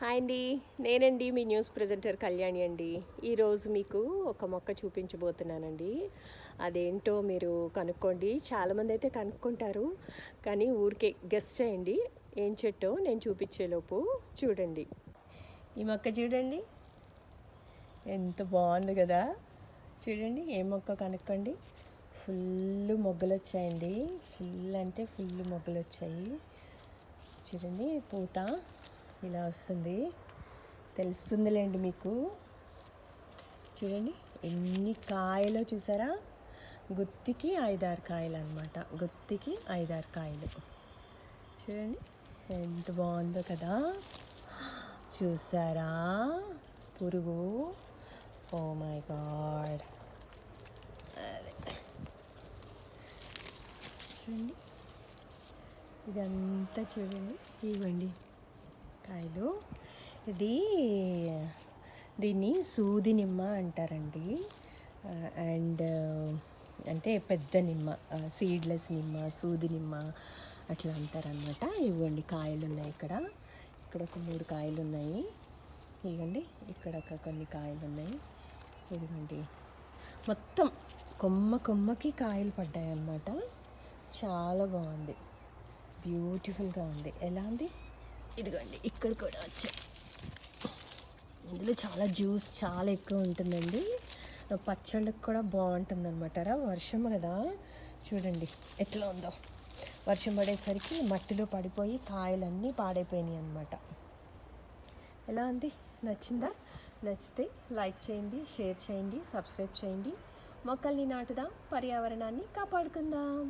Hi అండి. నేనండి మీ news presenter Kalyani అండి. ఈరోజు మీకు ఒక మొక్క చూపించబోతున్నానండి. అదేంటో మీరు కనుక్కోండి. చాలామంది అయితే కనుక్కుంటారు కానీ ఊరికే గెస్ట్ చేయండి. ఏం చెట్టో నేను చూపించేలోపు చూడండి. ఈ మొక్క చూడండి. ఎంత బాగుంది కదా. చూడండి ఏ మొక్క కనుక్కోండి. ఫుల్ మొగ్గలు వచ్చాయండి ఫుల్ అంటే ఫుల్ మొగ్గలు వచ్చాయి చూడండి పూత. ఇలా వస్తుంది. తెలుస్తుందిలేండి మీకు. చూడండి ఎన్ని కాయలో చూసారా? గుత్తికి ఐదారు కాయలు అనమాట గుత్తికి ఐదారు కాయలు. చూడండి ఎంత బాగుందో కదా. చూసారా? పురుగు. Oh my god. అదే. చూడండి ఇదంతా చూడండి. ఇవ్వండి. కాయలు ఇది దీన్ని సూది నిమ్మ అంటారండి. అండ్ అంటే పెద్ద నిమ్మ సీడ్లెస్ నిమ్మ సూది నిమ్మ అట్లా అంటారనమాట ఇవ్వండి కాయలు ఉన్నాయి ఇక్కడ. ఇక్కడ ఒక మూడు కాయలు ఉన్నాయి ఇవ్వండి ఇక్కడ ఒక కొన్ని కాయలు ఉన్నాయి ఇదిగోండి. మొత్తం కొమ్మ కొమ్మకి కాయలు పడ్డాయి అన్నమాట చాలా బాగుంది. బ్యూటిఫుల్గా ఉంది. ఎలా ఉంది? ఇదిగోండి ఇక్కడ కూడా వచ్చాయి. ఇందులో చాలా జ్యూస్ చాలా ఎక్కువ ఉంటుందండి. పచ్చళ్ళకి కూడా బాగుంటుంది రా వర్షం కదా. చూడండి ఎట్లా ఉందో. వర్షం పడేసరికి మట్టిలో పడిపోయి కాయలన్నీ పాడైపోయినాయి అనమాట ఎలా ఉంది? నచ్చిందా? నచ్చితే లైక్ చేయండి షేర్ చేయండి సబ్స్క్రైబ్ చేయండి. మొక్కల్ని నాటుదాం పర్యావరణాన్ని కాపాడుకుందాం.